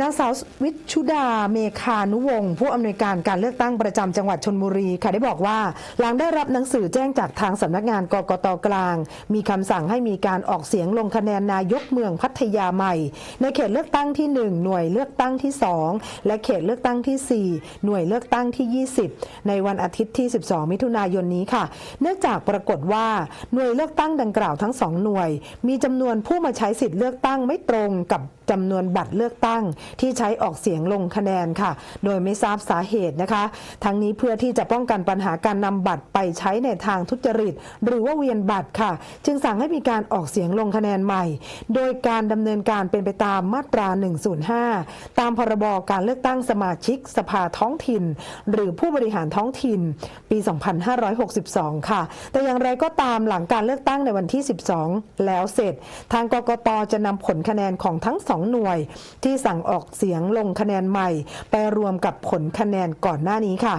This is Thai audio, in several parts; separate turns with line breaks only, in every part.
นางสาววิชุดาเมคานุวงศ์ผู้อำนวยการการเลือกตั้งประจำจังหวัดชนบุรีค่ะได้บอกว่า หลังได้รับหนังสือแจ้งจากทางสำนักงานกกตกลาง มีคำสั่งให้มีการออกเสียงลงคะแนนนายกเมืองพัทยาใหม่ ในเขตเลือกตั้งที่ 1 หน่วยเลือกตั้งที่ 2 และเขตเลือกตั้งที่ 4 หน่วยเลือกตั้งที่ 20 ในวันอาทิตย์ที่ 12 มิถุนายนนี้ค่ะ เนื่องจากปรากฏว่าหน่วยเลือกตั้งดังกล่าวทั้งสองหน่วย มีจำนวนผู้มาใช้สิทธิ์เลือกตั้งไม่ตรงกับจำนวนบัตรเลือกตั้งที่ใช้ออกเสียงลงคะแนนค่ะ โดยไม่ทราบสาเหตุนะคะ ทั้งนี้เพื่อที่จะป้องกันปัญหาการนำบัตรไปใช้ในทางทุจริต หรือว่าเวียนบัตรค่ะ จึงสั่งให้มีการออกเสียงลงคะแนนใหม่ โดยการดำเนินการเป็นไปตามมาตรา 105 ตามพรบการเลือกตั้งสมาชิกสภาท้องถิ่น หรือผู้บริหารท้องถิ่น ปี 2562 ค่ะ แต่อย่างไรก็ตามหลังการเลือกตั้งในวันที่ 12 แล้วเสร็จ ทางกกตจะนำผลคะแนนของทั้งสองหน่วย ที่สั่งออกอกเสียงลงคะแนนใหม่ ไปรวมกับผลคะแนนก่อนหน้านี้ค่ะ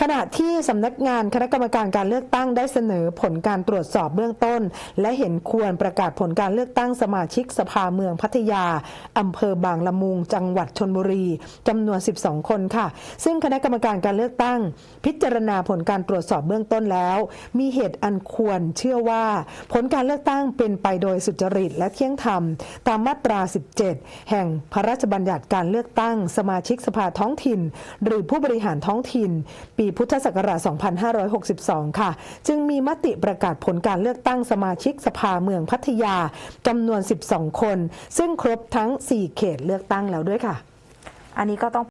ขณะที่สำนักงานคณะกรรมการการเลือกตั้งได้เสนอผลการตรวจสอบเบื้องต้น และเห็นควรประกาศผลการเลือกตั้งสมาชิกสภาเมืองพัทยาอำเภอบางละมุง จังหวัดชนบุรีจำนวน 12 คนค่ะ ซึ่งคณะกรรมการการเลือกตั้ง พิจารณาผลการตรวจสอบเบื้องต้นแล้ว มีเหตุอันควรเชื่อว่า ผลการเลือกตั้งเป็นไปโดยสุจริตและเที่ยงธรรม ตามมาตรา 17 แห่งพระราชบัญญัติการเลือกตั้ง สมาชิกสภาท้องถิ่น หรือผู้บริหารท้องถิ่นปีพุทธศักราช 2562 ค่ะ จึงมีมติประกาศผลการเลือกตั้งสมาชิกสภาเมืองพัทยาจำนวน 12 คน ซึ่งครบทั้ง 4 เขตเลือกตั้งแล้วด้วยค่ะ
อันนี้ก็ต้อง